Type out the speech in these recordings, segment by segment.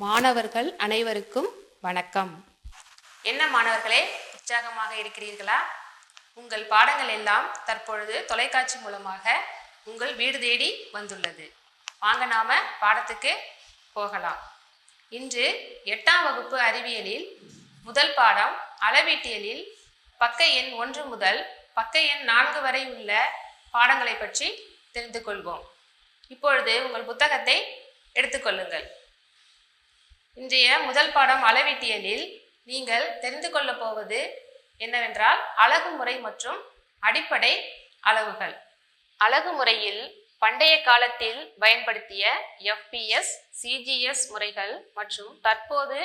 மாணவர்கள் அனைவருக்கும் வணக்கம். என்ன மாணவர்களே உற்சாகமாக இருக்கிறீர்களா? உங்கள் பாடங்கள் எல்லாம் தற்பொழுது தொலைக்காட்சி மூலமாக உங்கள் வீடு தேடி வந்துள்ளது. வாங்க நாம பாடத்துக்கு போகலாம். இன்று எட்டாம் வகுப்பு அறிவியலில் முதல் பாடம் அளவீட்டியலில் பக்க எண் ஒன்று முதல் பக்க எண் நான்கு வரை உள்ள பாடங்களை பற்றி தெரிந்து கொள்வோம். இப்பொழுது உங்கள் புத்தகத்தை எடுத்துக்கொள்ளுங்கள் இன்றைய முதல் பாடம் அளவீட்டியலில் நீங்கள் தெரிந்து கொள்ளப் போவது என்னவென்றால் அழகு முறை மற்றும் அடிப்படை அளவுகள். அழகு முறையில் பண்டைய காலத்தில் பயன்படுத்திய எஃபிஎஸ் சிஜிஎஸ் முறைகள் மற்றும் தற்போது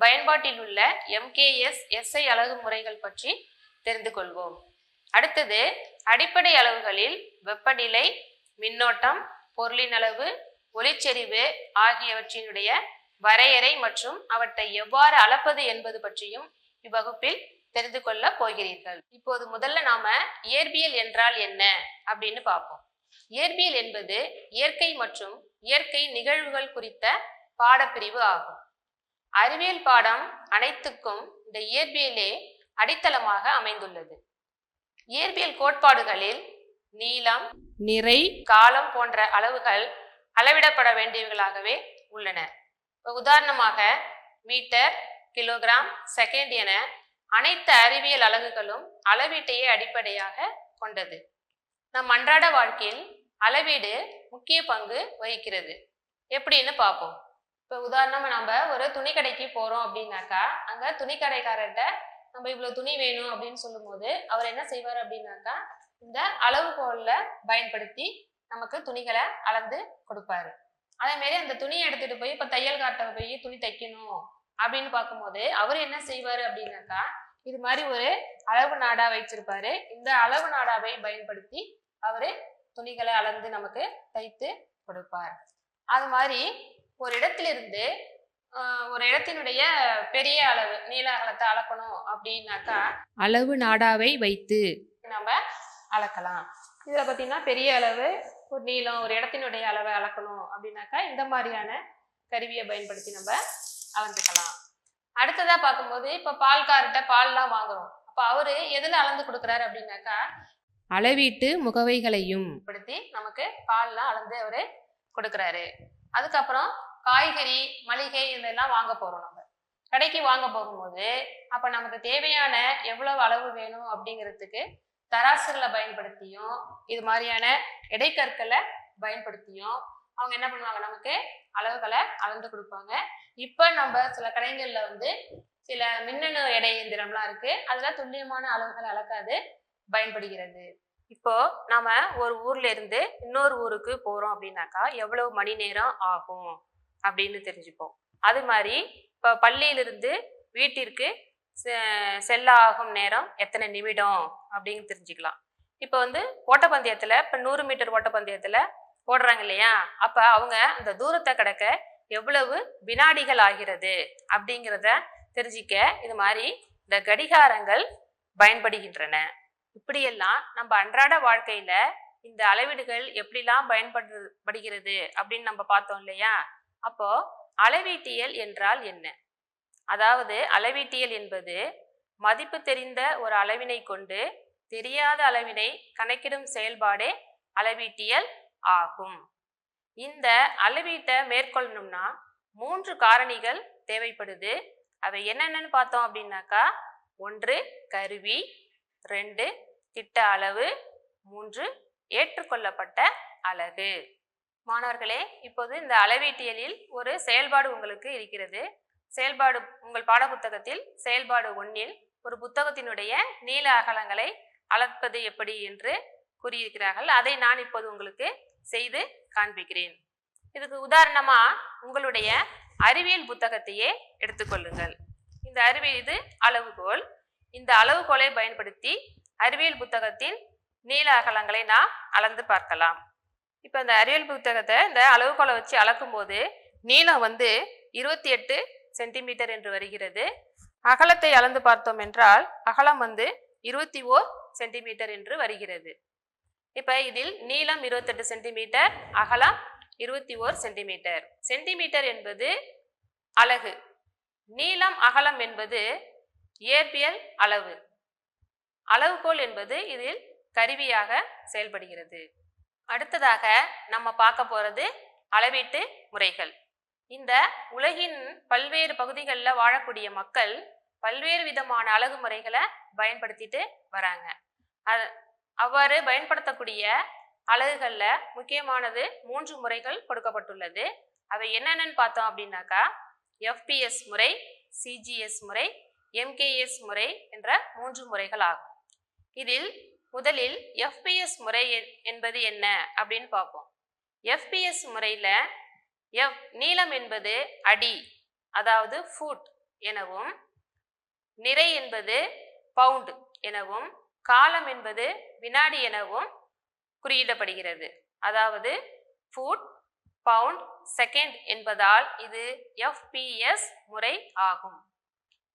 பயன்பாட்டில் உள்ள எம்கேஎஸ் எஸ்ஐ அழகு முறைகள் பற்றி தெரிந்து கொள்வோம். அடுத்தது அடிப்படை அளவுகளில் வெப்பநிலை மின்னோட்டம் பொருளின் அளவு ஒளிச்செறிவு ஆகியவற்றினுடைய வரையறை மற்றும் அவற்றை எவ்வாறு அளப்பது என்பது பற்றியும் இவ்வகுப்பில் தெரிந்து கொள்ள போகிறீர்கள். இப்போது முதல்ல நாம இயற்பியல் என்றால் என்ன அப்படின்னு பார்ப்போம். இயற்பியல் என்பது இயற்கை மற்றும் இயற்கை நிகழ்வுகள் குறித்த பாடப்பிரிவு ஆகும். அறிவியல் பாடம் அனைத்துக்கும் இந்த இயற்பியலே அடித்தளமாக அமைந்துள்ளது. இயற்பியல் கோட்பாடுகளில் நீளம் நிறை காலம் போன்ற அளவுகள் அளவிடப்பட வேண்டியவைகளாகவே உள்ளன. உதாரணமாக மீட்டர் கிலோகிராம் செகண்ட் என அனைத்து அறிவியல் அலகுகளும் அளவீட்டையே அடிப்படையாக கொண்டது. நம் அன்றாட வாழ்க்கையில் அளவீடு முக்கிய பங்கு வகிக்கிறது. எப்படின்னு பார்ப்போம். இப்போ உதாரணமாக நம்ம ஒரு துணி கடைக்கு போகிறோம் அப்படின்னாக்கா அங்கே துணி கடைக்காரர்கிட்ட நம்ம இவ்வளோ துணி வேணும் அப்படின்னு சொல்லும்போது அவர் என்ன செய்வார் அப்படின்னாக்கா இந்த அளவுகோலில் பயன்படுத்தி நமக்கு துணிகளை அளந்து கொடுப்பாரு. அதே மாதிரி அந்த துணியை எடுத்துட்டு போய் இப்ப தையல் காட்ட போய் துணி தைக்கணும் அப்படின்னு பார்க்கும்போது அவர் என்ன செய்வாரு அப்படின்னாக்கா இது மாதிரி ஒரு அளவு நாடா வச்சிருப்பாரு. இந்த அளவு நாடாவை பயன்படுத்தி அவரு துணிகளை அளந்து நமக்கு தைத்து கொடுப்பார். அது மாதிரி ஒரு இடத்திலிருந்து ஒரு இடத்தினுடைய பெரிய அளவு நீள அகலத்தை அளக்கணும் அப்படின்னாக்கா அளவு நாடாவை வைத்து. நம்ம அளக்கலாம். இதுல பார்த்தீங்கன்னா பெரிய அளவு ஒரு நீளம் ஒரு இடத்தினுடைய அளவை அளக்கணும் அப்படின்னாக்கா இந்த மாதிரியான கருவியை பயன்படுத்தி நம்ம அளந்துக்கலாம். அடுத்ததா பார்க்கும்போது இப்போ பால்கார்ட்ட பால்லாம் வாங்குறோம். அப்போ அவரு எதுல அளந்து கொடுக்குறாரு அப்படின்னாக்கா அளவீட்டு முகவைகளையும். படுத்தி நமக்கு பால்லாம் அளந்து அவரு கொடுக்குறாரு. அதுக்கப்புறம் காய்கறி மளிகை இதெல்லாம் வாங்க போறோம் நம்ம. கடைக்கு வாங்க போகும்போது அப்ப நமக்கு தேவையான எவ்வளவு அளவு வேணும் அப்படிங்கிறதுக்கு தராசுகளை பயன்படுத்தியும் இது மாதிரியான இடைக்கற்களை பயன்படுத்தியும் அவங்க என்ன பண்ணுவாங்க? நமக்கு அளவுகளை அளந்து கொடுப்பாங்க. இப்போ நம்ம சில கடைகளில் வந்து சில மின்னணு எடை இயந்திரம்லாம் இருக்கு. அதுல துல்லியமான அளவுகளை அளக்காது பயன்படுகிறது. இப்போ நாம ஒரு ஊர்ல இருந்து இன்னொரு ஊருக்கு போறோம் அப்படின்னாக்கா எவ்வளவு மணி நேரம் ஆகும் அப்படின்னு தெரிஞ்சுப்போம். அது மாதிரி இப்போ பள்ளியிலிருந்து வீட்டிற்கு செல்ல ஆகும் நேரம் எத்தனை நிமிடம் அப்படின்னு தெரிஞ்சுக்கலாம். இப்போ வந்து ஓட்டப்பந்தயத்தில் இப்போ நூறு மீட்டர் ஓட்டப்பந்தயத்தில் ஓடுறாங்க இல்லையா? அப்போ அவங்க அந்த தூரத்தை கடக்க எவ்வளவு வினாடிகள் ஆகிறது அப்படிங்கிறத தெரிஞ்சிக்க இது மாதிரி இந்த கடிகாரங்கள் பயன்படுகின்றன. இப்படியெல்லாம் நம்ம அன்றாட வாழ்க்கையில இந்த அளவீடுகள் எப்படிலாம் பயன்படுகிறது அப்படின்னு நம்ம பார்த்தோம் இல்லையா? அப்போ அளவீட்டியல் என்றால் என்ன? அதாவது அளவீட்டியல் என்பது மதிப்பு தெரிந்த ஒரு அளவினை கொண்டு தெரியாத அளவினை கணக்கிடும் செயல்பாடே அளவீட்டியல் ஆகும். இந்த அளவீட்டை மேற்கொள்ளணும்னா மூன்று காரணிகள் தேவைப்படுது. அவை என்னென்னு பார்த்தோம் அப்படின்னாக்கா ஒன்று கருவி ரெண்டு திட்ட அளவு மூன்று ஏற்றுக்கொள்ளப்பட்ட அலகு. மாணவர்களே இப்போது இந்த அளவீட்டியலில் ஒரு செயல்பாடு உங்களுக்கு இருக்கிறது. செயல்பாடு உங்கள் பாடப்புத்தகத்தில் செயல்பாடு ஒன்றில் ஒரு புத்தகத்தினுடைய நீள அகலங்களை அளப்பது எப்படி என்று கூறியிருக்கிறார்கள். அதை நான் இப்போது உங்களுக்கு செய்து காண்பிக்கிறேன். இதுக்கு உதாரணமா உங்களுடைய அறிவியல் புத்தகத்தையே எடுத்துக்கொள்ளுங்கள் இந்த அறிவியல் இது அளவுகோல். இந்த அளவுகோலை பயன்படுத்தி அறிவியல் புத்தகத்தின் நீள அகலங்களை நாம் அளந்து பார்க்கலாம். இப்போ இந்த அறிவியல் புத்தகத்தை இந்த அளவுகோலை வச்சு அளக்கும்போது நீளம் வந்து இருபத்தி எட்டு சென்டிமீட்டர் என்று வருகிறது. அகலத்தை அளந்து பார்த்தோம் என்றால் அகலம் வந்து இருபத்தி ஓர் சென்டிமீட்டர் என்று வருகிறது. இப்போ இதில் நீளம் இருபத்தெட்டு சென்டிமீட்டர் அகலம் இருபத்தி ஓர் சென்டிமீட்டர். சென்டிமீட்டர் என்பது அலகு. நீளம் அகலம் என்பது இயற்பியல் அளவு. அளவுகோல் என்பது இதில் கருவியாக செயல்படுகிறது. அடுத்ததாக நம்ம பார்க்க போகிறது அளவீட்டு முறைகள். இந்த உலகின் பல்வேறு பகுதிகளில் வாழக்கூடிய மக்கள் பல்வேறு விதமான அழகு முறைகளை பயன்படுத்திட்டு வராங்க. அது அவ்வாறு பயன்படுத்தக்கூடிய அலகுகளில் முக்கியமானது மூன்று முறைகள் கொடுக்கப்பட்டுள்ளது. அவை என்னென்னு பார்த்தோம் அப்படின்னாக்கா எஃபிஎஸ் முறை சிஜிஎஸ் முறை எம்கேஎஸ் முறை என்ற மூன்று முறைகள் ஆகும். இதில் முதலில் எஃபிஎஸ் முறை என்பது என்ன அப்படின்னு பார்ப்போம். எஃபிஎஸ் முறையில் எஃப் நீளம் என்பது அடி அதாவது ஃபுட் எனவும் நிறை என்பது பவுண்ட் எனவும் காலம் என்பது வினாடி எனவும் குறியிடப்படுகிறது. அதாவது ஃபுட் பவுண்ட் செகண்ட் என்பதால் இது எஃபிஎஸ் முறை ஆகும்.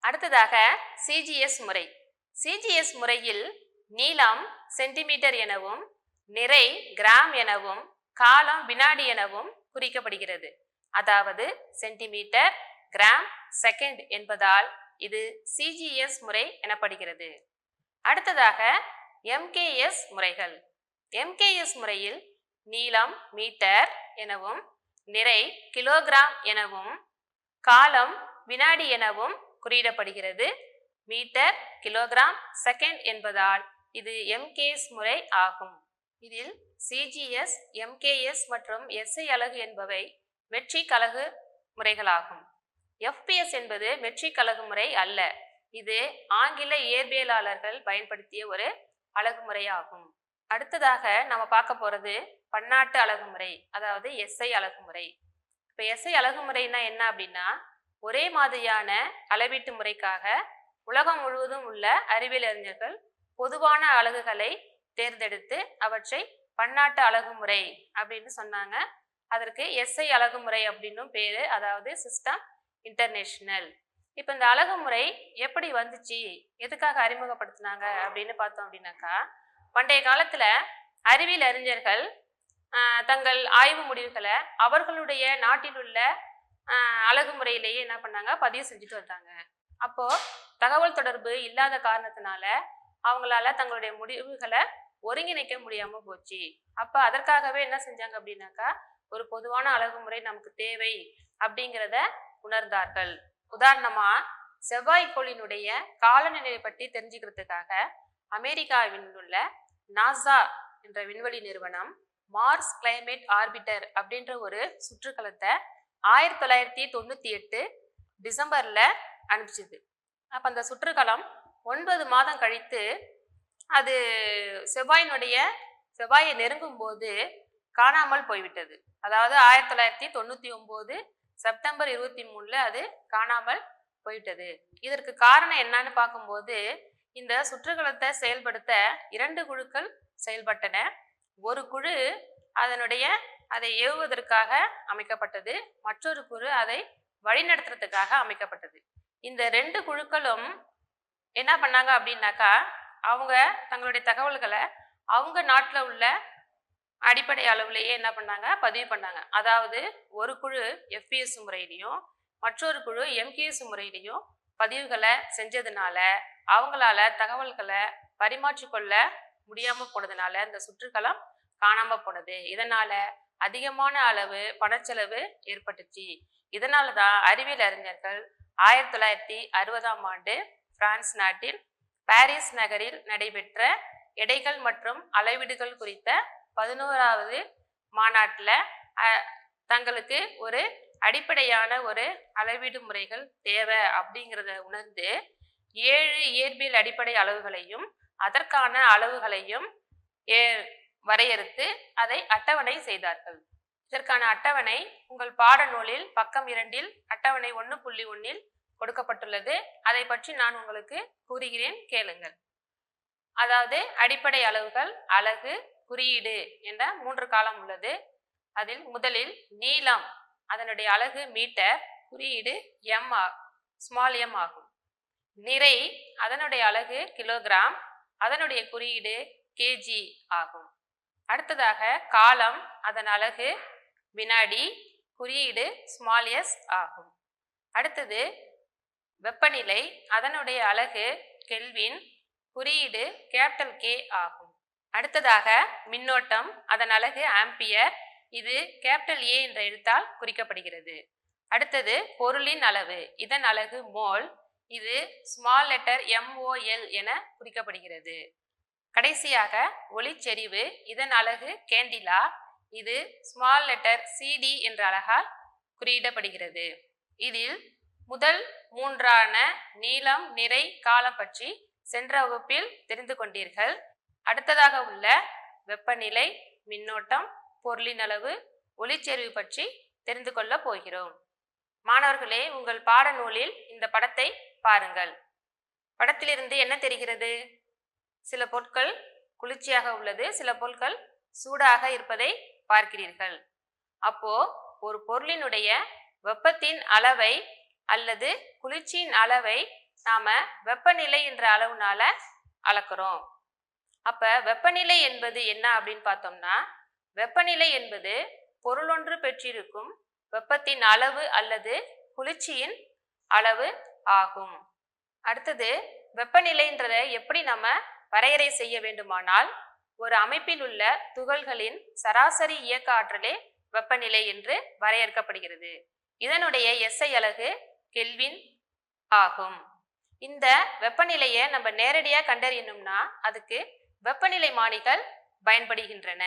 அடுத்ததாக சிஜிஎஸ் முறை. சிஜிஎஸ் முறையில் நீளம் சென்டிமீட்டர் எனவும் நிறை கிராம் எனவும் காலம் வினாடி எனவும் குறிக்கப்படுகிறது. அதாவது சென்டிமீட்டர் கிராம் செகண்ட் என்பதால் இது சிஜிஎஸ் முறை எனப்படுகிறது. அடுத்ததாக எம்கேஎஸ் முறைகள். எம்கேஎஸ் முறையில் நீளம் மீட்டர் எனவும் நிறை கிலோகிராம் எனவும் காலம் வினாடி எனவும் குறியிடப்படுகிறது. மீட்டர் கிலோகிராம் செகண்ட் என்பதால் இது எம்கேஎஸ் முறை ஆகும். இதில் சிஜிஎஸ் எம்கேஎஸ் மற்றும் எஸ்ஐ அலகு என்பவை மெட்ரிக் அலகு முறைகளாகும். எஃபிஎஸ் என்பது மெட்ரிக் அலகு முறை அல்ல. இது ஆங்கில இயற்பியலாளர்கள் பயன்படுத்திய ஒரு அழகுமுறையாகும் அடுத்ததாக நம்ம பார்க்க போகிறது பன்னாட்டு அழகுமுறை அதாவது எஸ்ஐ அழகுமுறை இப்போ எஸ்ஐ அழகுமுறைனா என்ன அப்படின்னா ஒரே மாதிரியான அளவீட்டு முறைக்காக உலகம் முழுவதும் உள்ள அறிவியல் அறிஞர்கள் பொதுவான அலகுகளை தேர்ந்தெடுத்து அவற்றை பன்னாட்டு அழகுமுறை அப்படின்னு சொன்னாங்க. அதற்கு எஸ்ஐ அழகுமுறை அப்படின்னும் பேரு அதாவது சிஸ்டம் இன்டர்நேஷனல் இப்போ இந்த அழகுமுறை எப்படி வந்துச்சு? எதுக்காக அறிமுகப்படுத்தினாங்க அப்படின்னு பார்த்தோம் அப்படின்னாக்கா பண்டைய காலத்துல அறிவியல் அறிஞர்கள் தங்கள் ஆய்வு முடிவுகளை அவர்களுடைய நாட்டில் உள்ள அழகுமுறையிலேயே என்ன பண்ணாங்க? பதிவு செஞ்சுட்டு வந்தாங்க. அப்போ தகவல் தொடர்பு இல்லாத காரணத்தினால அவங்களால தங்களுடைய முடிவுகளை ஒருங்கிணைக்க முடியாம போச்சு. அப்ப அதற்காகவே என்ன செஞ்சாங்க அப்படின்னாக்கா ஒரு பொதுவான அழகுமுறை நமக்கு தேவை அப்படிங்கிறத உணர்ந்தார்கள். உதாரணமா செவ்வாய்க்கோளினுடைய காலநிலையை பற்றி தெரிஞ்சுக்கிறதுக்காக அமெரிக்காவில் உள்ள நாசா என்ற விண்வெளி நிறுவனம் மார்ஸ் கிளைமேட் ஆர்பிட்டர் அப்படின்ற ஒரு சுற்றுக்கலத்தை ஆயிரத்தி தொள்ளாயிரத்தி தொண்ணூற்றி எட்டு டிசம்பரில் அனுப்பிச்சது. அப்போ அந்த சுற்றுக்கலம் ஒன்பது மாதம் கழித்து அது செவ்வாயினுடைய செவ்வாயை நெருங்கும் போது காணாமல் போய்விட்டது. அதாவது ஆயிரத்தி தொள்ளாயிரத்தி தொண்ணூற்றி ஒம்பது செப்டம்பர் இருபத்தி மூணில் அது காணாமல் போய்விட்டது. இதற்கு காரணம் என்னன்னு பார்க்கும்போது இந்த சுற்றுகலத்தை செயல்படுத்த இரண்டு குழுக்கள் செயல்பட்டன. ஒரு குழு அதனுடைய அதை ஏவுவதற்காக அமைக்கப்பட்டது. மற்றொரு குழு அதை வழிநடத்துறதுக்காக அமைக்கப்பட்டது. இந்த ரெண்டு குழுக்களும் என்ன பண்ணாங்க அப்படின்னாக்கா அவங்க தங்களுடைய தகவல்களை அவங்க நாட்டில் உள்ள அடிப்படை அளவுலேயே என்ன பண்ணாங்க? பதிவு பண்ணாங்க. அதாவது ஒரு குழு எஃபிஎஸ் முறையிலையும் மற்றொரு குழு எம்கேஎஸ் முறையிலையும் பதிவுகளை செஞ்சதுனால அவங்களால தகவல்களை பரிமாற்றிக்கொள்ள முடியாமல் போனதுனால இந்த சுற்றுக்களம் காணாமல் போனது. இதனால அதிகமான அளவு பணச்செலவு ஏற்பட்டுச்சு. இதனால தான் அறிவியல் அறிஞர்கள் ஆயிரத்தி தொள்ளாயிரத்தி அறுபதாம் ஆண்டு பிரான்ஸ் நாட்டில் பாரிஸ் நகரில் நடைபெற்ற எடைகள் மற்றும் அளவீடுகள் குறித்த பதினோராவது மாநாட்டில் தங்களுக்கு ஒரு அடிப்படையான ஒரு அளவீடு முறைகள் தேவை அப்படிங்கிறத உணர்ந்து ஏழு இயற்பியல் அடிப்படை அளவுகளையும் அதற்கான அளவுகளையும் ஏ வரையறுத்து அதை அட்டவணை செய்தார்கள். இதற்கான அட்டவணை உங்கள் பாடநூலில் பக்கம் இரண்டில் அட்டவணை ஒன்று புள்ளி ஒன்றில் கொடுக்கப்பட்டுள்ளது. அதை பற்றி நான் உங்களுக்கு கூறுகிறேன். கேளுங்கள். அதாவது அடிப்படை அளவுகள் அலகு குறியீடு என்ற மூன்று காலம் உள்ளது. அதில் முதலில் நீளம் அதனுடைய அலகு மீட்டர் குறியீடு எம் ஸ்மால் எம் ஆகும். நிறை அதனுடைய அலகு கிலோகிராம் அதனுடைய குறியீடு கேஜி ஆகும். அடுத்ததாக காலம் அதன் அலகு வினாடி குறியீடு ஸ்மால் எஸ் ஆகும். அடுத்தது வெப்பநிலை அதனுடைய அலகு கெல்வின் குறியீடு கேபிட்டல் கே ஆகும். அடுத்ததாக மின்னோட்டம் அதன் அலகு ஆம்பியர். இது கேபிட்டல் ஏ என்ற எழுத்தால் குறிக்கப்படுகிறது. அடுத்தது பொருளின் அளவு இதன் அலகு மோல். இது ஸ்மால் லெட்டர் எம்ஓஎல் என குறிக்கப்படுகிறது. கடைசியாக ஒளிச்செறிவு இதன் அலகு கேண்டிலா. இது ஸ்மால் லெட்டர் சிடி என்ற அழகால் குறியிடப்படுகிறது. இதில் முதல் மூன்றான நீளம் நிறை காலம் பற்றி சென்ற வகுப்பில் தெரிந்து கொண்டீர்கள். அடுத்ததாக உள்ள வெப்பநிலை மின்னோட்டம் பொருளின் அளவு ஒளிச்செறிவு பற்றி தெரிந்து கொள்ளப் போகிறோம். மாணவர்களே உங்கள் பாடநூலில் இந்த படத்தை பாருங்கள். படத்திலிருந்து என்ன தெரிகிறது? சில பொருட்கள் குளிர்ச்சியாக உள்ளது சில பொருட்கள் சூடாக இருப்பதை பார்க்கிறீர்கள். அப்போ ஒரு பொருளினுடைய வெப்பத்தின் அளவை அல்லது குளிர்ச்சியின் அளவை நாம வெப்பநிலை என்ற அளவுனால அளக்கிறோம். அப்ப வெப்பநிலை என்பது என்ன அப்படின்னு பார்த்தோம்னா வெப்பநிலை என்பது பொருளொன்று பெற்றிருக்கும் வெப்பத்தின் அளவு அல்லது குளிர்ச்சியின் அளவு ஆகும். அடுத்தது வெப்பநிலைன்றதை எப்படி நம்ம வரையறை செய்ய வேண்டுமானால் ஒரு அமைப்பில் உள்ள துகள்களின் சராசரி இயக்க ஆற்றலே வெப்பநிலை என்று வரையறுக்கப்படுகிறது. இதனுடைய எஸ்ஐ அலகு கெல்வின் ஆகும். இந்த வெப்பநிலையை நம்ம நேரடியாக கண்டறியணும்னா அதுக்கு வெப்பநிலை மானிகள் பயன்படுகின்றன.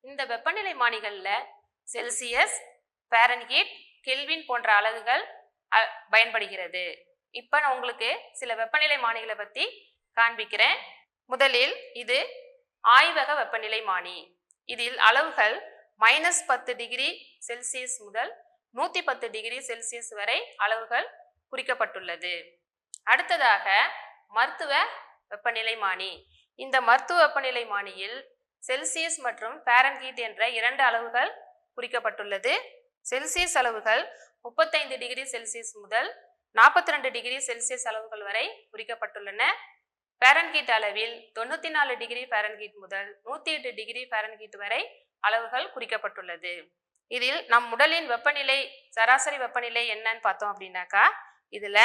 இந்த வெப்பநிலை மானிகளில் செல்சியஸ் பேரன்ஹீட் கெல்வின் போன்ற அலகுகள் அ- பயன்படுகிறது. இப்போ நான் உங்களுக்கு சில வெப்பநிலை மானிகளை பற்றி காண்பிக்கிறேன். முதலில் இது ஆய்வக வெப்பநிலை மானி. இதில் அளவுகள் மைனஸ் பத்து டிகிரி செல்சியஸ் முதல் நூற்றி பத்து டிகிரி செல்சியஸ் வரை அளவுகள் குறிக்கப்பட்டுள்ளது. அடுத்ததாக மருத்துவ வெப்பநிலை மானி இந்த மருத்துவ வெப்பநிலை மானியில் செல்சியஸ் மற்றும் பாரன்ஹீட் என்ற இரண்டு அளவுகள் குறிக்கப்பட்டுள்ளது. செல்சியஸ் அளவுகள் முப்பத்தைந்து டிகிரி செல்சியஸ் முதல் நாற்பத்தி ரெண்டு டிகிரி செல்சியஸ் அளவுகள் வரை குறிக்கப்பட்டுள்ளன. பாரன்ஹீட் அளவில் தொண்ணூற்றி நாலு டிகிரி பாரன்ஹீட் முதல் நூற்றி எட்டு டிகிரி பாரன்ஹீட் வரை அளவுகள் குறிக்கப்பட்டுள்ளது. இதில் நம் உடலின் வெப்பநிலை சராசரி வெப்பநிலை என்னன்னு பார்த்தோம் அப்படின்னாக்கா இதில்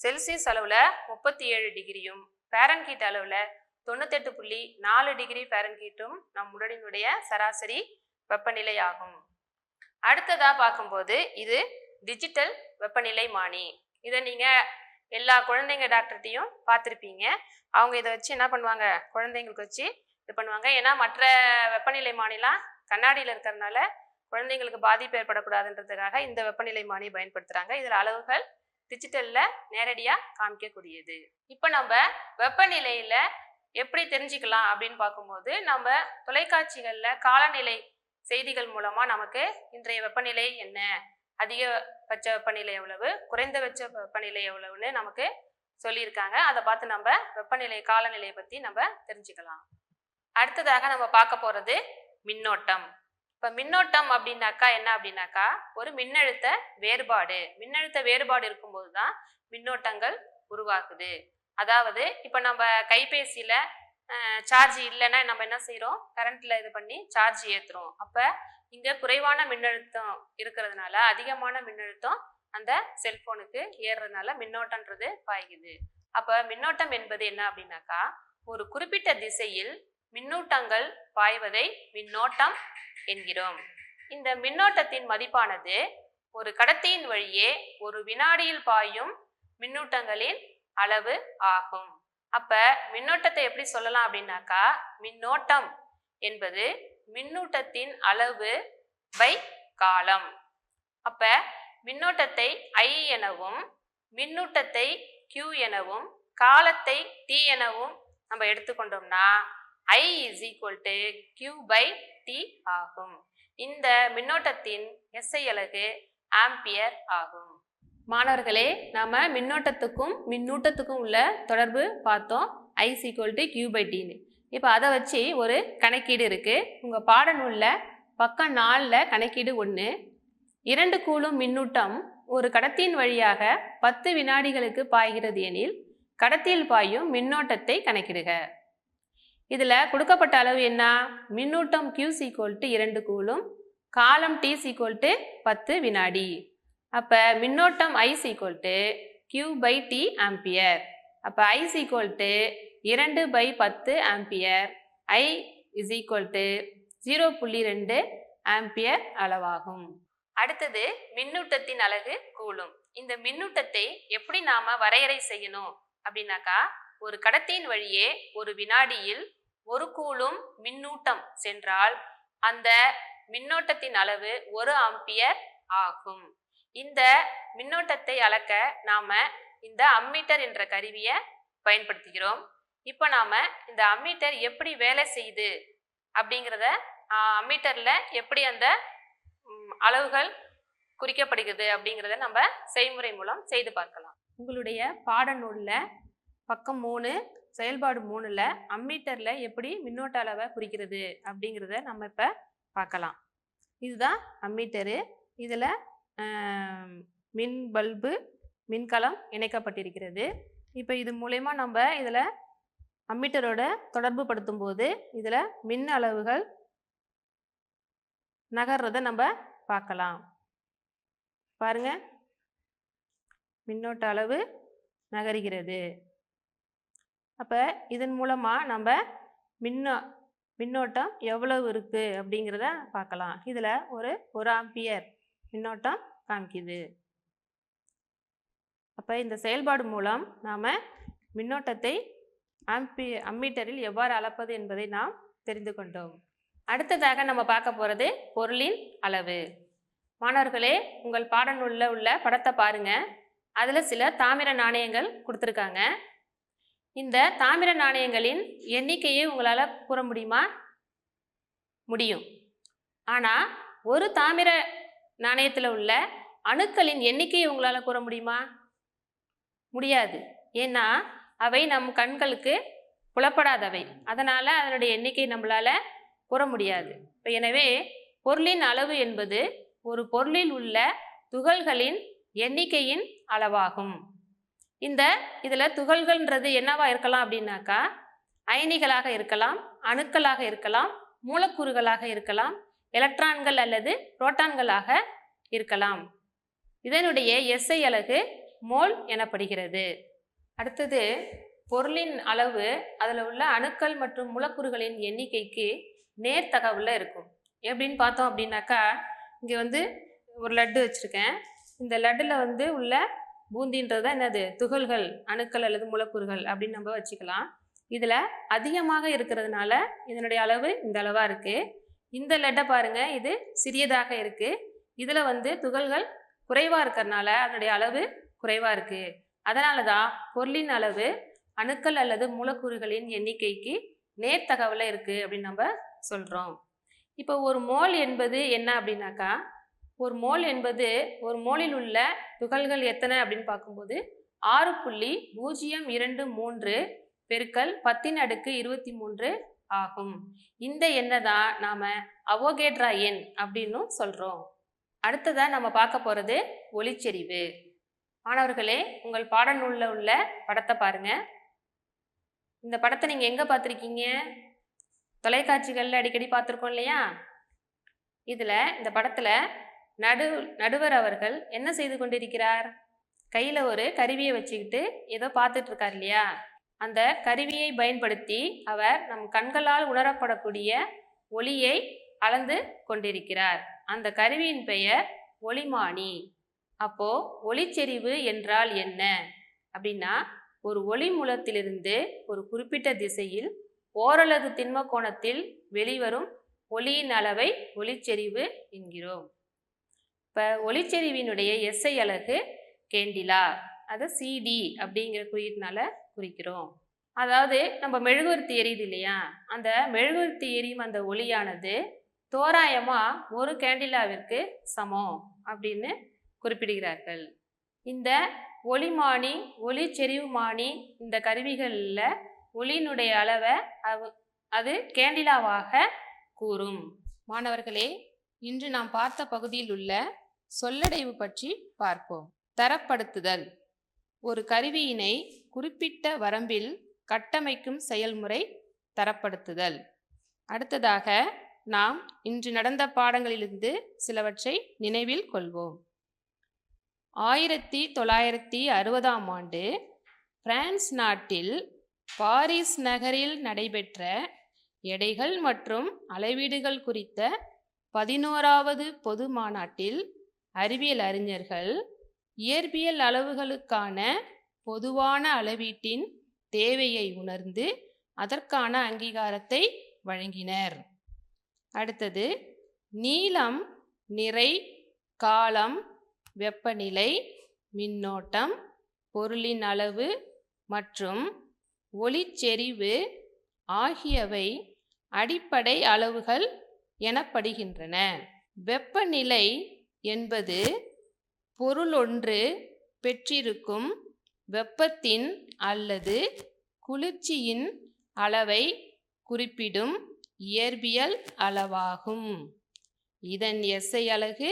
செல்சியஸ் அளவில் முப்பத்தி ஏழு டிகிரியும் ஃபேரன்கீட் அளவில் தொண்ணூத்தெட்டு புள்ளி நாலு டிகிரி ஃபேரன்கீட்டும் நம் உடலினுடைய சராசரி வெப்பநிலை ஆகும் அடுத்ததாக பார்க்கும்போது இது டிஜிட்டல் வெப்பநிலை மானி இதை நீங்கள் எல்லா குழந்தைங்க டாக்டர்கிட்டையும் பார்த்துருப்பீங்க. அவங்க இதை வச்சு என்ன பண்ணுவாங்க? குழந்தைங்களுக்கு வச்சு இது பண்ணுவாங்க. ஏன்னா மற்ற வெப்பநிலை மானிலாம் கண்ணாடியில் இருக்கிறதுனால குழந்தைங்களுக்கு பாதிப்பு ஏற்படக்கூடாதுன்றதுக்காக இந்த வெப்பநிலை மானியை பயன்படுத்துகிறாங்க இதில் அளவுகள் டிஜிட்டலில் நேரடியாக காமிக்கக்கூடியது. இப்போ நம்ம வெப்பநிலையில் எப்படி தெரிஞ்சுக்கலாம் அப்படின்னு பார்க்கும்போது நம்ம தொலைக்காட்சிகளில் காலநிலை செய்திகள் மூலமாக நமக்கு இன்றைய வெப்பநிலை என்ன? அதிகபட்ச வெப்பநிலை எவ்வளவு? குறைந்தபட்ச வெப்பநிலை எவ்வளவுன்னு நமக்கு சொல்லியிருக்காங்க. அதை பார்த்து நம்ம வெப்பநிலை காலநிலையை பற்றி நம்ம தெரிஞ்சுக்கலாம். அடுத்ததாக நம்ம பார்க்க போகிறது மின்னோட்டம். இப்போ மின்னோட்டம் அப்படின்னாக்கா என்ன அப்படின்னாக்கா ஒரு மின்னழுத்த வேறுபாடு. மின்னழுத்த வேறுபாடு இருக்கும்போது தான் மின்னோட்டங்கள் உருவாகுது. அதாவது இப்போ நம்ம கைபேசியில் சார்ஜ் இல்லைன்னா நம்ம என்ன செய்கிறோம் கரண்ட்டில் இது பண்ணி சார்ஜ் ஏற்றுறோம் அப்போ இங்கே குறைவான மின்னழுத்தம் இருக்கிறதுனால அதிகமான மின்னழுத்தம் அந்த செல்ஃபோனுக்கு ஏறுறதுனால மின்னோட்டன்றது பாய்குது. அப்போ மின்னோட்டம் என்பது என்ன அப்படின்னாக்கா ஒரு குறிப்பிட்ட திசையில் மின்னூட்டங்கள் பாய்வதை மின்னோட்டம் என்கிறோம். இந்த மின்னோட்டத்தின் மதிப்பானது ஒரு கடத்தியின் வழியே ஒரு வினாடியில் பாயும் மின்னூட்டங்களின் அளவு ஆகும். அப்ப மின்னோட்டத்தை எப்படி சொல்லலாம் அப்படின்னாக்கா மின்னோட்டம் என்பது மின்னூட்டத்தின் அளவு பை காலம். அப்ப மின்னோட்டத்தை ஐ எனவும் மின்னூட்டத்தை கியூ எனவும் காலத்தை டி எனவும் நம்ம எடுத்துக்கொண்டோம்னா I is equal to Q by T ஆகும். இந்த மின்னோட்டத்தின் எஸ்ஐ அலகு ஆம்பியர் ஆகும். மாணவர்களே நாம மின்னோட்டத்துக்கும் மின்னூட்டத்துக்கும் உள்ள தொடர்பு பார்த்தோம். I equal to Q by டின்னு இப்போ அதை வச்சு ஒரு கணக்கீடு இருக்குது உங்கள் பாடநூலில் பக்கம் நாலில் கணக்கீடு ஒன்று இரண்டு கூலும் மின்னூட்டம் ஒரு கடத்தியின் வழியாக பத்து வினாடிகளுக்கு பாய்கிறது எனில் கடத்தியில் பாயும் மின்னோட்டத்தை கணக்கிடுக. இதில் கொடுக்கப்பட்ட அளவு என்ன? மின்னூட்டம் கியூ சீக்வல் டு இரண்டு கூலும் காலம் டி சீக்குவல் டு பத்து வினாடி. அப்போ மின்னோட்டம் I is equal to Q by T ampere அப்போ ஐ சீக்குவல் டு இரண்டு பை பத்து ampere I is equal to zero புள்ளி ரெண்டு ஆம்பியர் அளவாகும். அடுத்தது மின்னூட்டத்தின் அழகு கூலும். இந்த மின்னூட்டத்தை எப்படி நாம வரையறை செய்யணும்? அப்படின்னாக்கா ஒரு கடத்தியின் வழியே ஒரு வினாடியில் ஒரு கூலும் மின்னூட்டம் சென்றால் அந்த மின்னோட்டத்தின் அளவு ஒரு ஆம்பியர் ஆகும். இந்த மின்னோட்டத்தை அளக்க நாம இந்த அம்மீட்டர் என்ற கருவியை பயன்படுத்துகிறோம். இப்போ நாம இந்த அம்மீட்டர் எப்படி வேலை செய்யுது அப்படிங்கிறத அம்மீட்டரில் எப்படி அந்த அளவுகள் குறிக்கப்படுகிறது அப்படிங்கிறத நம்ம செய்முறை மூலம் செய்து பார்க்கலாம். உங்களுடைய பாடநூலில் பக்கம் மூணு செயல்பாடு மூணில் அம்மீட்டரில் எப்படி மின்னோட்ட அளவை குறிக்கிறது அப்படிங்கிறத நம்ம இப்போ பார்க்கலாம். இதுதான் அம்மீட்டரு. இதில் மின் பல்பு மின்கலம் இணைக்கப்பட்டிருக்கிறது. இப்போ இது மூலயமா நம்ம இதில் அம்மீட்டரோட தொடர்பு படுத்தும் போது இதில் மின் அளவுகள் நகர்றதை நம்ம பார்க்கலாம். பாருங்க. மின்னோட்ட அளவு நகருகிறது. அப்போ இதன் மூலமாக நம்ம மின்னோ மின்னோட்டம் எவ்வளவு இருக்குது அப்படிங்கிறத பார்க்கலாம். இதில் ஒரு ஒரு ஆம்பியர் மின்னோட்டம் காமிக்குது. அப்போ இந்த செயல்பாடு மூலம் நாம் மின்னோட்டத்தை ஆம்பி அம்மீட்டரில் எவ்வாறு அளப்பது என்பதை நாம் தெரிந்து கொண்டோம். அடுத்ததாக நம்ம பார்க்க போகிறது பொருளின் அளவு. மாணவர்களே உங்கள் பாடநூலில் உள்ள படத்தை பாருங்கள் அதில் சில தாமிர நாணயங்கள் கொடுத்துருக்காங்க. இந்த தாமிர நாணயங்களின் எண்ணிக்கையை உங்களால் கூற முடியுமா? முடியும். ஆனால் ஒரு தாமிர நாணயத்தில் உள்ள அணுக்களின் எண்ணிக்கையை உங்களால் கூற முடியுமா? முடியாது. ஏன்னா அவை நம் கண்களுக்கு புலப்படாதவை. அதனால் அதனுடைய எண்ணிக்கை நம்மளால் கூற முடியாது. எனவே பொருளின் அளவு என்பது ஒரு பொருளில் உள்ள துகள்களின் எண்ணிக்கையின் அளவாகும். இந்த இதில் துகள்கள்ன்றது என்னவா இருக்கலாம் அப்படின்னாக்கா அயனிகளாக இருக்கலாம் அணுக்களாக இருக்கலாம் மூலக்கூறுகளாக இருக்கலாம் எலக்ட்ரான்கள் அல்லது புரோட்டான்களாக இருக்கலாம். இதனுடைய எஸ்ஐ அலகு மோல் எனப்படுகிறது. அடுத்தது பொருளின் அளவு அதில் உள்ள அணுக்கள் மற்றும் மூலக்கூறுகளின் எண்ணிக்கைக்கு நேர் தகவலில் இருக்கும். எப்படின்னு பார்த்தோம் அப்படின்னாக்கா இங்கே வந்து ஒரு லட்டு வச்சுருக்கேன். இந்த லட்டில் வந்து உள்ள பூந்தின்றது தான் என்னது? துகள்கள் அணுக்கள் அல்லது மூலக்கூறுகள் அப்படின்னு நம்ம வச்சுக்கலாம். இதில் அதிகமாக இருக்கிறதுனால இதனுடைய அளவு இந்த அளவாக இருக்குது இந்த லெட்டை பாருங்கள் இது சிறியதாக இருக்குது இதில் வந்து துகள்கள் குறைவாக இருக்கிறதுனால அதனுடைய அளவு குறைவாக இருக்குது அதனால தான் பொருளின் அளவு அணுக்கள் அல்லது மூலக்கூறுகளின் எண்ணிக்கைக்கு நேர்த்தகவில் இருக்குது அப்படின்னு நம்ம சொல்கிறோம் இப்போ ஒரு மோல் என்பது என்ன அப்படின்னாக்கா ஒரு மோல் என்பது ஒரு மோலில் உள்ள துகள்கள் எத்தனை அப்படின்னு பார்க்கும்போது ஆறு புள்ளி பூஜ்ஜியம் இரண்டு மூன்று பெருக்கல் பத்தின் அடுக்கு இருபத்தி மூன்று ஆகும். இந்த எண்ணை தான் நாம் அவோகேட்ரா எண் அப்படின்னும் சொல்கிறோம் அடுத்ததாக நம்ம பார்க்க போகிறது ஒளிச்செறிவு. மாணவர்களே உங்கள் பாடநூலில் உள்ள படத்தை பாருங்கள் இந்த படத்தை நீங்கள் எங்கே பார்த்துருக்கீங்க? தொலைக்காட்சிகளில் அடிக்கடி பார்த்துருக்கோம் இல்லையா? இதில் இந்த படத்தில் நடு நடுவர் அவர்கள் என்ன செய்து கொண்டிருக்கிறார்? கையில் ஒரு கருவியை வச்சுக்கிட்டு ஏதோ பார்த்துட்டு இருக்கார் இல்லையா? அந்த கருவியை பயன்படுத்தி அவர் நம் கண்களால் உணரப்படக்கூடிய ஒளியை அளந்து கொண்டிருக்கிறார். அந்த கருவியின் பெயர் ஒளிமானி. அப்போ ஒளிச்செறிவு என்றால் என்ன? அப்படின்னா ஒரு ஒளி மூலத்திலிருந்து ஒரு குறிப்பிட்ட திசையில் ஓரளவு திண்ம கோணத்தில் வெளிவரும் ஒளியின் அளவை ஒளிச்செறிவு என்கிறோம். இப்போ ஒளிச்செறிவினுடைய எஸ்ஐ அலகு கேண்டிலா. அதை சிடி அப்படிங்கிற குறியீட்டினால குறிக்கிறோம். அதாவது நம்ம மெழுகுவர்த்தி எரியுது இல்லையா? அந்த மெழுகுவர்த்தி எரியும் அந்த ஒளியானது தோராயமாக ஒரு கேண்டிலாவிற்கு சமம் அப்படின்னு குறிப்பிடுகிறார்கள். இந்த ஒளிமானி ஒளிச்செறிவுமானி இந்த கருவிகளில் ஒளியினுடைய அளவை அவ- அது கேண்டிலாவாக கூறும். மாணவர்களே இன்று நாம் பார்த்த பகுதியில் உள்ள சொல்லடைவு பற்றி பார்ப்போம். தரப்படுத்துதல். ஒரு கருவியினை குறிப்பிட்ட வரம்பில் கட்டமைக்கும் செயல்முறை தரப்படுத்துதல். அடுத்ததாக நாம் இன்று நடந்த பாடங்களிலிருந்து சிலவற்றை நினைவில் கொள்வோம். ஆயிரத்தி தொள்ளாயிரத்தி அறுபதாம் ஆண்டு பிரான்ஸ் நாட்டில் பாரிஸ் நகரில் நடைபெற்ற எடைகள் மற்றும் அளவீடுகள் குறித்த பதினோராவது பொது மாநாட்டில் அறிவியல் அறிஞர்கள் இயற்பியல் அளவுகளுக்கான பொதுவான அளவீட்டின் தேவையை உணர்ந்து அதற்கான அங்கீகாரத்தை வழங்கினர். அடுத்தது நீளம் நிறை காலம் வெப்பநிலை மின்னோட்டம் பொருளின் அளவு மற்றும் ஒளிச்செறிவு ஆகியவை அடிப்படை அளவுகள் எனப்படுகின்றன. வெப்பநிலை என்பது பொருளொன்று பெற்றிருக்கும் வெப்பத்தின் அல்லது குளிர்ச்சியின் அளவை குறிப்பிடும் இயற்பியல் அளவாகும். இதன் எஸ்ஐ அலகு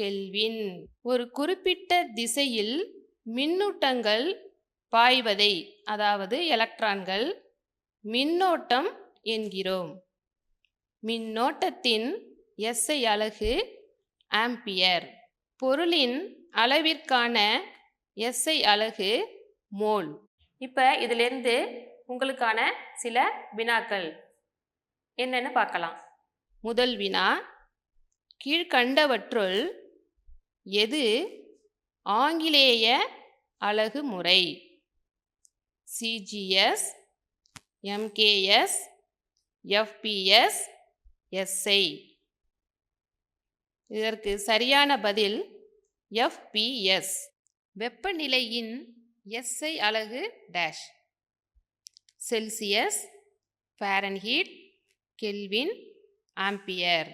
கெல்வின். ஒரு குறிப்பிட்ட திசையில் மின்னூட்டங்கள் பாய்வதை அதாவது எலக்ட்ரான்கள் மின்னோட்டம் என்கிறோம். மின்னோட்டத்தின் எஸ்ஐ அலகு ஆம்பியர். பொருளின் அளவிற்கான எஸ்ஐ அலகு மோல். இப்போ இதிலிருந்து உங்களுக்கான சில வினாக்கள். என்னென்னு பார்க்கலாம். முதல் வினா கீழ்கண்டவற்றுள் எது ஆங்கிலேய அலகு முறை? சிஜிஎஸ் எம்கேஎஸ் எஃபிஎஸ் எஸ்ஐ இதற்கு சரியான பதில் எஃபிஎஸ் வெப்பநிலையின் எஸ்ஐ அலகு dash Celsius Fahrenheit Kelvin ampere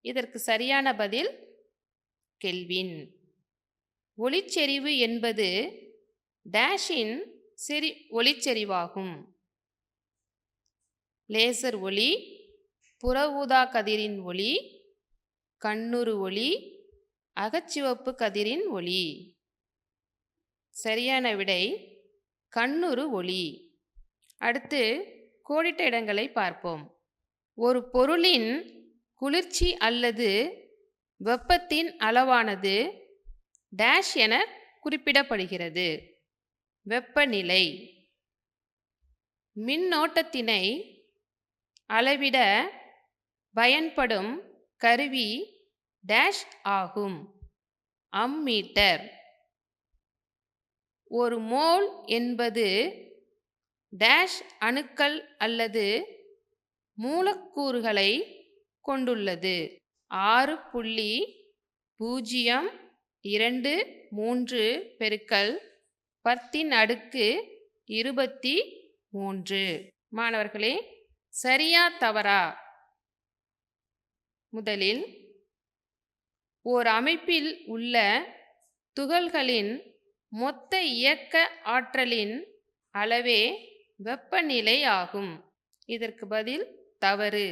இதற்கு சரியான பதில் கெல்வின் ஒளிச்செறிவு என்பது டேஷின் செறி ஒளிச்செறிவாகும். லேசர் ஒளி புற ஊதா கதிரின் ஒளி கண்ணுறு ஒளி அகச்சிவப்பு கதிரின் ஒளி. சரியான விடை கண்ணுறு ஒளி. அடுத்து கோடிட்ட இடங்களை பார்ப்போம். ஒரு பொருளின் குளிர்ச்சி அல்லது வெப்பத்தின் அளவானது டேஷ் என குறிப்பிடப்படுகிறது. வெப்பநிலை. மின்னோட்டத்தினை அளவிட பயன்படும் கருவி டேஷ் ஆகும். அம்மீட்டர் ஒரு மோல் என்பது டேஷ் அணுக்கள் அல்லது மூலக்கூறுகளை கொண்டுள்ளது. ஆறு புள்ளி பூஜ்ஜியம் இரண்டு மூன்று பெருக்கல் பத்தின் அடுக்கு இருபத்தி மூன்று. மாணவர்களே சரியா தவறா? முதலில் ஓர் அமைப்பில் உள்ள துகள்களின் மொத்த இயக்க ஆற்றலின் அளவே வெப்பநிலை ஆகும். இதற்கு பதில் தவறு.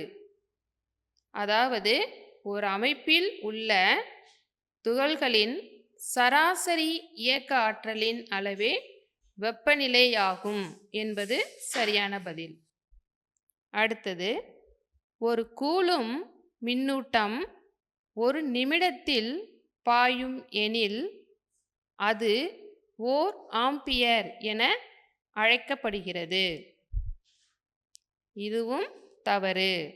அதாவது ஒரு அமைப்பில் உள்ள துகள்களின் சராசரி இயக்க ஆற்றலின் அளவே வெப்பநிலையாகும் என்பது சரியான பதில். அடுத்தது ஒரு கூலும் மின்னூட்டம் ஒரு நிமிடத்தில் பாயும் எனில் அது ஓர் ஆம்பியர் என அழைக்கப்படுகிறது. இதுவும் தவறு.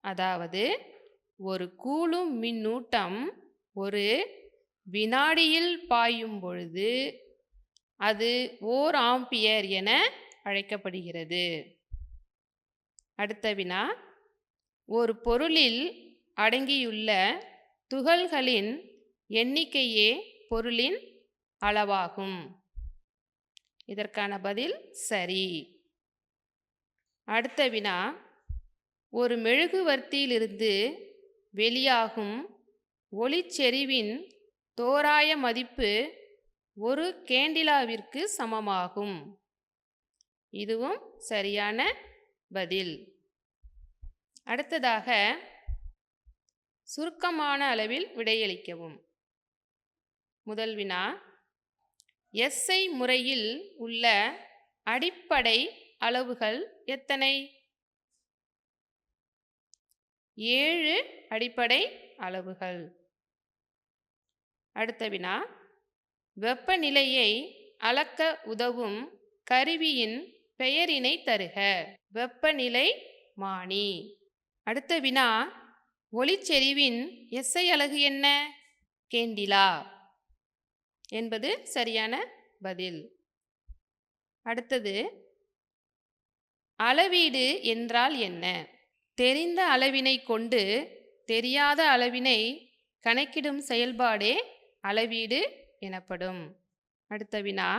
அதாவது ஒரு கூலும் மின்னூட்டம் ஒரு வினாடியில் பாயும் பொழுது அது ஓர் ஆம்பியர் என அழைக்கப்படுகிறது. அடுத்த வினா ஒரு பொருளில் அடங்கியுள்ள துகள்களின் எண்ணிக்கையே பொருளின் அளவாகும். இதற்கான பதில் சரி. அடுத்த வினா. ஒரு மெழுகுவர்த்தியிலிருந்து வெளியாகும் ஒளிச்செறிவின் தோராய மதிப்பு ஒரு கேண்டிலாவிற்கு சமமாகும். இதுவும் சரியான பதில். அடுத்ததாக சுருக்கமான அளவில் விடையளிக்கவும். முதல் வினா எஸ்ஐ முறையில் உள்ள அடிப்படை அளவுகள் எத்தனை? ஏழு அடிப்படை அளவுகள். அடுத்த வினா வெப்பநிலையை அளக்க உதவும் கருவியின் பெயரினை தருக. வெப்பநிலை மானி. அடுத்த வினா ஒளிச்செறிவின் எஸ்ஐ அலகு என்ன? கேண்டிலா என்பது சரியான பதில். அடுத்தது அளவீடு என்றால் என்ன? தெரிந்த அளவினை கொண்டு தெரியாத அளவினை கணக்கிடும் செயல்பாடே அளவீடு எனப்படும். அடுத்த வினா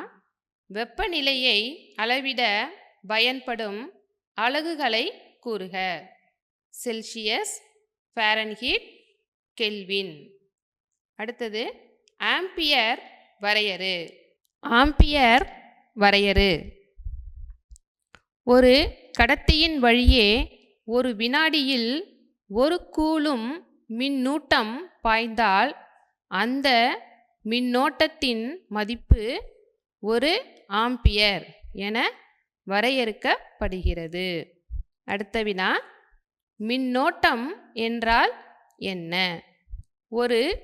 வெப்பநிலையை அளவிட பயன்படும் அலகுகளை கூறுக. Celsius Fahrenheit Kelvin. அடுத்தது ஆம்பியர் வரையறு. ஆம்பியர் வரையறு. ஒரு கடத்தியின் வழியே ஒரு வினாடியில் ஒரு கூலும் மின்னூட்டம் பாய்ந்தால் அந்த மின்னோட்டத்தின் மதிப்பு ஒரு ஆம்பியர் என வரையறுக்கப்படுகிறது. அடுத்த வினா மின்னோட்டம் என்றால் என்ன? ஒரு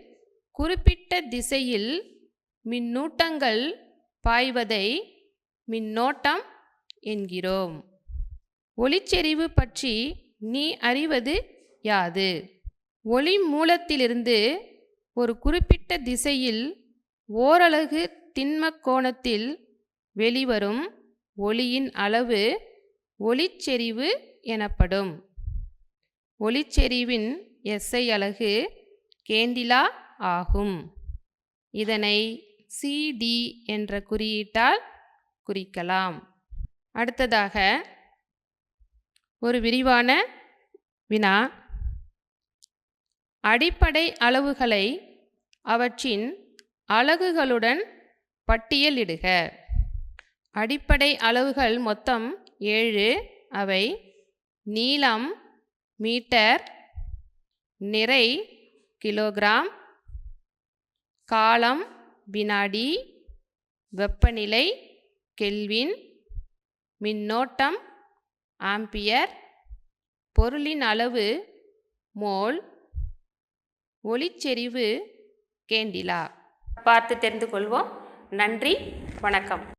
குறிப்பிட்ட திசையில் மின்னூட்டங்கள் பாய்வதை மின்னோட்டம் என்கிறோம். ஒளிச்செறிவு பற்றி நீ அறிவது யாது? ஒளி மூலத்திலிருந்து ஒரு குறிப்பிட்ட திசையில் ஓரலகு திண்மக் கோணத்தில் வெளிவரும் ஒளியின் அளவு ஒளிச்செறிவு எனப்படும். ஒளிச்செறிவின் எஸ்ஐ அலகு கேண்டிலா ஆகும். இதனை சிடி என்ற குறியீட்டால் குறிக்கலாம். அடுத்ததாக ஒரு விரிவான வினா. அடிப்படை அளவுகளை அவற்றின் அலகுகளுடன் பட்டியலிடுக அடிப்படை அளவுகள் மொத்தம் ஏழு. அவை நீளம் மீட்டர் நிறை கிலோகிராம் காலம் வினாடி வெப்பநிலை கெல்வின் மின்னோட்டம் ஆம்பியர் பொருளின் அளவு மோல் ஒளிச்செறிவு கேண்டிலா. பார்த்து தெரிந்து கொள்வோம். நன்றி. வணக்கம்.